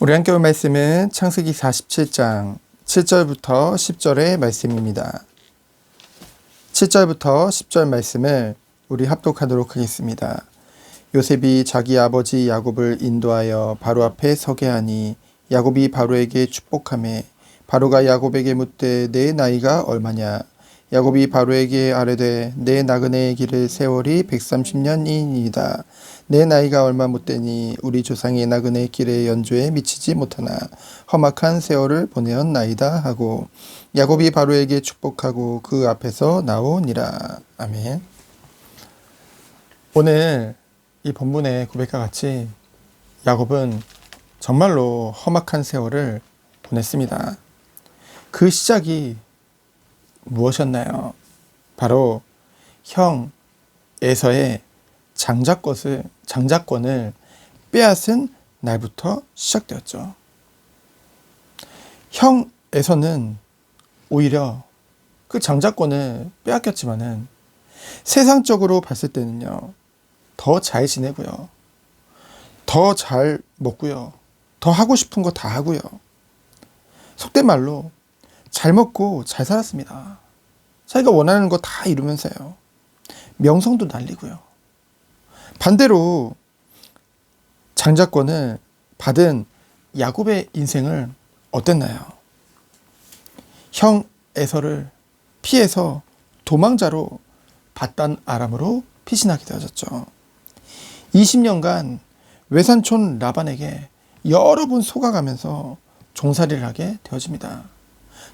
우리 함께 볼 말씀은 창세기 47장 7절부터 10절의 말씀입니다. 7절부터 10절 말씀을 우리 합독하도록 하겠습니다. 요셉이 자기 아버지 야곱을 인도하여 바로 앞에 서게 하니 야곱이 바로에게 축복하매 바로가 야곱에게 묻되 내 나이가 얼마냐 야곱이 바로에게 아뢰되 내 나그네의 길을 세월이 130년이니이다. 내 나이가 얼마 못되니 우리 조상의 나그네의 길의 연주에 미치지 못하나 험악한 세월을 보내었나이다 하고 야곱이 바로에게 축복하고 그 앞에서 나오니라. 아멘. 오늘 이 본문의 고백과 같이 야곱은 정말로 험악한 세월을 보냈습니다. 그 시작이 무엇이었나요? 바로 형 에서의 장자권을, 장자권을 빼앗은 날부터 시작되었죠. 형 에서는 오히려 그 장자권을 빼앗겼지만은 세상적으로 봤을 때는요, 더 잘 지내고요, 더 잘 먹고요, 더 하고 싶은 거 다 하고요. 속된 말로 잘 먹고 잘 살았습니다. 자기가 원하는 거 다 이루면서요. 명성도 날리고요. 반대로 장자권을 받은 야곱의 인생을 어땠나요? 형 에서를 피해서 도망자로 바단 아람으로 피신하게 되어졌죠. 20년간 외산촌 라반에게 여러 번 속아가면서 종살이를 하게 되어집니다.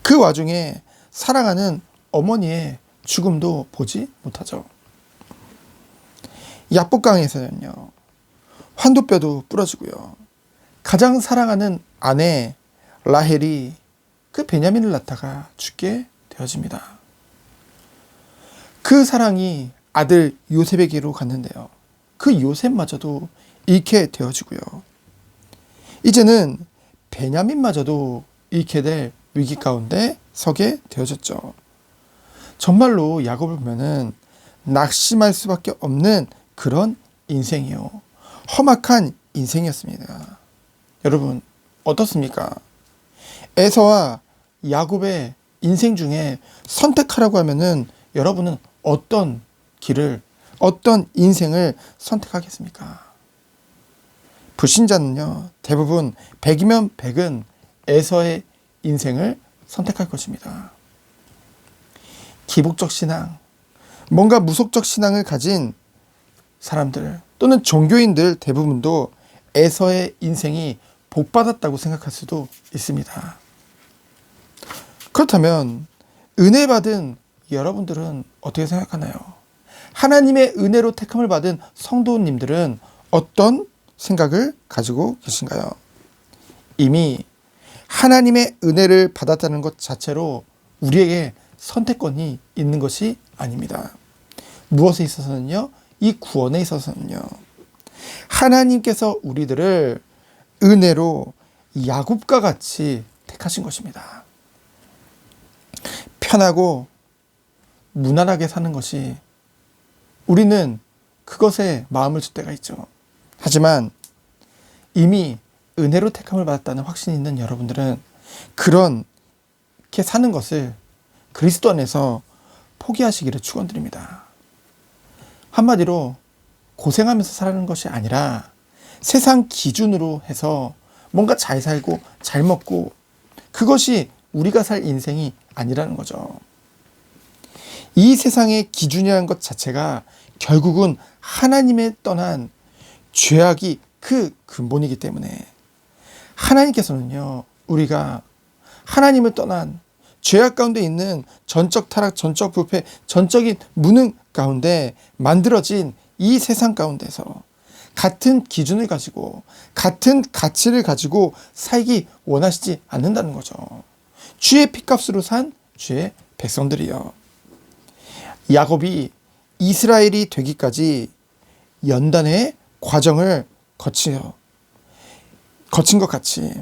그 와중에 사랑하는 어머니의 죽음도 보지 못하죠. 야복강에서는요, 환도뼈도 부러지고요. 가장 사랑하는 아내 라헬이 그 베냐민을 낳다가 죽게 되어집니다. 그 사랑이 아들 요셉에게로 갔는데요. 그 요셉마저도 잃게 되어지고요. 이제는 베냐민마저도 잃게 될 위기 가운데 서게 되어졌죠. 정말로 야곱을 보면은 낙심할 수밖에 없는 그런 인생이요. 험악한 인생이었습니다. 여러분, 어떻습니까? 에서와 야곱의 인생 중에 선택하라고 하면은 여러분은 어떤 길을, 어떤 인생을 선택하겠습니까? 불신자는요, 대부분 100이면 100은 에서의 인생을 선택할 것입니다. 기복적 신앙, 뭔가 무속적 신앙을 가진 사람들 또는 종교인들 대부분도 에서의 인생이 복받았다고 생각할 수도 있습니다. 그렇다면 은혜 받은 여러분들은 어떻게 생각하나요? 하나님의 은혜로 택함을 받은 성도님들은 어떤 생각을 가지고 계신가요? 이미 하나님의 은혜를 받았다는 것 자체로 우리에게 선택권이 있는 것이 아닙니다. 무엇에 있어서는요? 이 구원에 있어서는요. 하나님께서 우리들을 은혜로 야곱과 같이 택하신 것입니다. 편하고 무난하게 사는 것이 우리는 그것에 마음을 줄 때가 있죠. 하지만 이미 은혜로 택함을 받았다는 확신이 있는 여러분들은 그렇게 사는 것을 그리스도 안에서 포기하시기를 축원드립니다. 한마디로 고생하면서 살아가는 것이 아니라 세상 기준으로 해서 뭔가 잘 살고 잘 먹고 그것이 우리가 살 인생이 아니라는 거죠. 이 세상의 기준이라는 것 자체가 결국은 하나님의 떠난 죄악이 그 근본이기 때문에 하나님께서는요, 우리가 하나님을 떠난 죄악 가운데 있는 전적 타락, 전적 부패, 전적인 무능 가운데 만들어진 이 세상 가운데서 같은 기준을 가지고 같은 가치를 가지고 살기 원하시지 않는다는 거죠. 주의 피값으로 산 주의 백성들이요. 야곱이 이스라엘이 되기까지 연단의 과정을 거치요. 거친 것 같이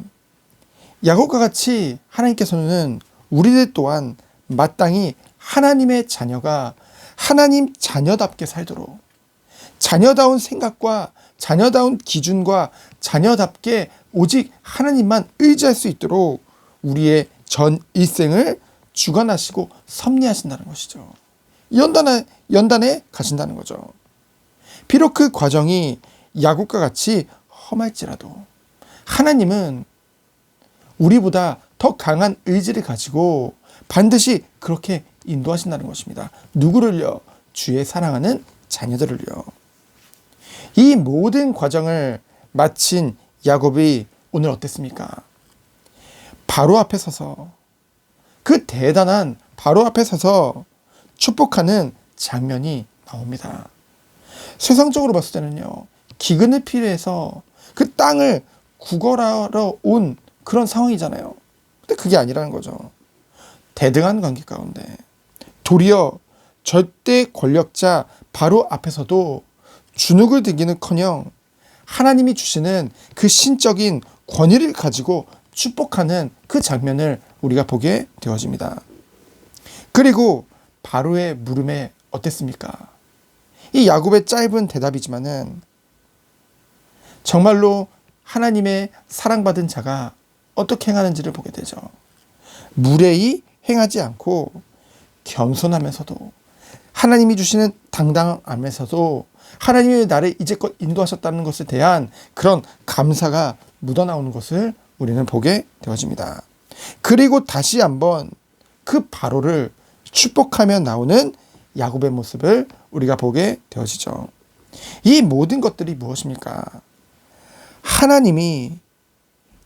야곱과 같이 하나님께서는 우리들 또한 마땅히 하나님의 자녀가 하나님 자녀답게 살도록 자녀다운 생각과 자녀다운 기준과 자녀답게 오직 하나님만 의지할 수 있도록 우리의 전 일생을 주관하시고 섭리하신다는 것이죠. 연단에, 연단에 가신다는 거죠. 비록 그 과정이 야곱과 같이 험할지라도 하나님은 우리보다 더 강한 의지를 가지고 반드시 그렇게 인도하신다는 것입니다. 누구를요? 주의 사랑하는 자녀들을요. 이 모든 과정을 마친 야곱이 오늘 어땠습니까? 바로 앞에 서서 그 대단한 바로 앞에 서서 축복하는 장면이 나옵니다. 세상적으로 봤을 때는요, 기근을 필요해서 그 땅을 구걸하러 온 그런 상황이잖아요. 근데 그게 아니라는 거죠. 대등한 관계 가운데 도리어 절대 권력자 바로 앞에서도 주눅을 들기는커녕 하나님이 주시는 그 신적인 권위를 가지고 축복하는 그 장면을 우리가 보게 되어집니다. 그리고 바로의 물음에 어땠습니까? 이 야곱의 짧은 대답이지만은 정말로 하나님의 사랑받은 자가 어떻게 행하는지를 보게 되죠. 무례히 행하지 않고 겸손하면서도 하나님이 주시는 당당함에서도 하나님이 나를 이제껏 인도하셨다는 것에 대한 그런 감사가 묻어나오는 것을 우리는 보게 되어집니다. 그리고 다시 한번 그 바로를 축복하며 나오는 야곱의 모습을 우리가 보게 되어지죠. 이 모든 것들이 무엇입니까? 하나님이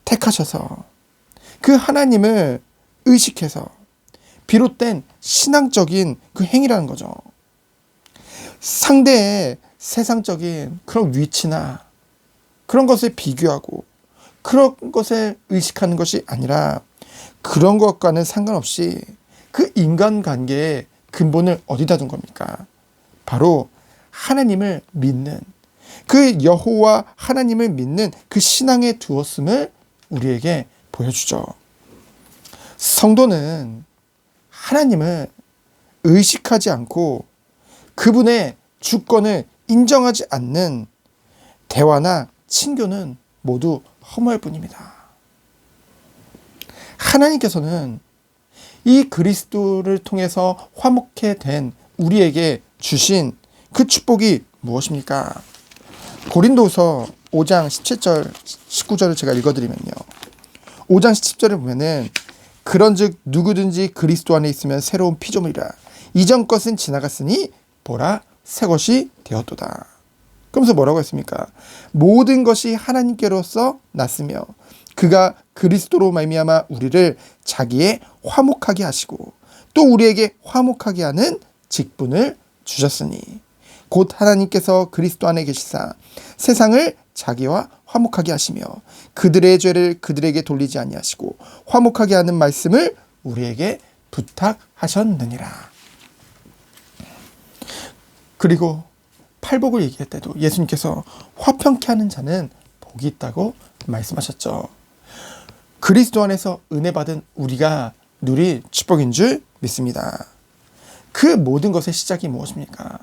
택하셔서 그 하나님을 의식해서 비롯된 신앙적인 그 행위라는 거죠. 상대의 세상적인 그런 위치나 그런 것을 비교하고 그런 것을 의식하는 것이 아니라 그런 것과는 상관없이 그 인간관계의 근본을 어디다 둔 겁니까? 바로 하나님을 믿는 그 여호와 하나님을 믿는 그 신앙에 두었음을 우리에게 보여주죠. 성도는 하나님을 의식하지 않고 그분의 주권을 인정하지 않는 대화나 친교는 모두 허무할 뿐입니다. 하나님께서는 이 그리스도를 통해서 화목해 된 우리에게 주신 그 축복이 무엇입니까? 고린도서 5장 17절 19절을 제가 읽어드리면요. 5장 17절을 보면은 그런즉 누구든지 그리스도 안에 있으면 새로운 피조물이라 이전 것은 지나갔으니 보라 새 것이 되었도다. 그러면서 뭐라고 했습니까? 모든 것이 하나님께로서 났으며 그가 그리스도로 말미암아 우리를 자기의 화목하게 하시고 또 우리에게 화목하게 하는 직분을 주셨으니 곧 하나님께서 그리스도 안에 계시사 세상을 자기와 화목하게 하시며 그들의 죄를 그들에게 돌리지 아니하시고 화목하게 하는 말씀을 우리에게 부탁하셨느니라. 그리고 팔복을 얘기할 때도 예수님께서 화평케 하는 자는 복이 있다고 말씀하셨죠. 그리스도 안에서 은혜 받은 우리가 누릴 축복인 줄 믿습니다. 그 모든 것의 시작이 무엇입니까?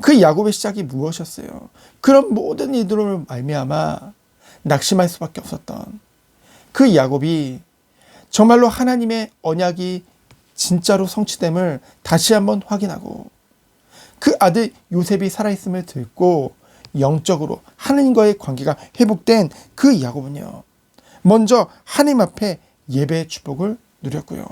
그 야곱의 시작이 무엇이었어요? 그런 모든 이들을 말미암아 낙심할 수밖에 없었던 그 야곱이 정말로 하나님의 언약이 진짜로 성취됨을 다시 한번 확인하고 그 아들 요셉이 살아있음을 듣고 영적으로 하나님과의 관계가 회복된 그 야곱은요. 먼저 하나님 앞에 예배의 축복을 누렸고요.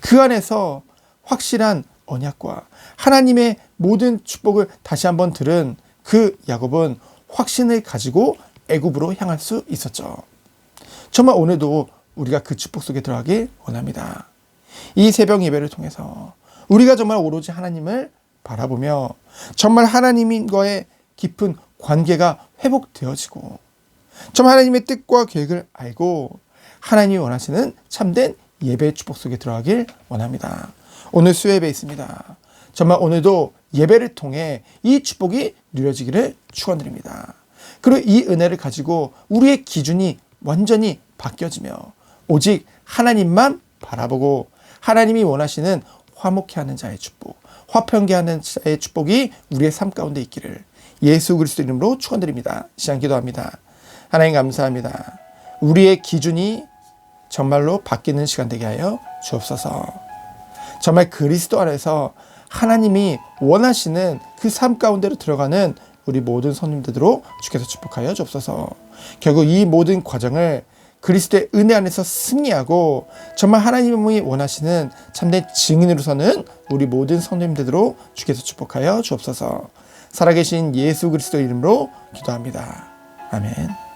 그 안에서 확실한 언약과 하나님의 모든 축복을 다시 한번 들은 그 야곱은 확신을 가지고 애굽으로 향할 수 있었죠. 정말 오늘도 우리가 그 축복 속에 들어가길 원합니다. 이 새벽 예배를 통해서 우리가 정말 오로지 하나님을 바라보며 정말 하나님과의 깊은 관계가 회복되어지고 정말 하나님의 뜻과 계획을 알고 하나님이 원하시는 참된 예배의 축복 속에 들어가길 원합니다. 오늘 수요예배 있습니다. 정말 오늘도 예배를 통해 이 축복이 누려지기를 축원드립니다. 그리고 이 은혜를 가지고 우리의 기준이 완전히 바뀌어지며 오직 하나님만 바라보고 하나님이 원하시는 화목해 하는 자의 축복, 화평케 하는 자의 축복이 우리의 삶 가운데 있기를 예수 그리스도 이름으로 축원드립니다. 시간 기도합니다. 하나님 감사합니다. 우리의 기준이 정말로 바뀌는 시간 되게 하여 주옵소서. 정말 그리스도 안에서 하나님이 원하시는 그 삶 가운데로 들어가는 우리 모든 손님들로 주께서 축복하여 주옵소서. 결국 이 모든 과정을 그리스도의 은혜 안에서 승리하고 정말 하나님이 원하시는 참된 증인으로서는 우리 모든 성도님들로 주께서 축복하여 주옵소서. 살아계신 예수 그리스도 이름으로 기도합니다. 아멘.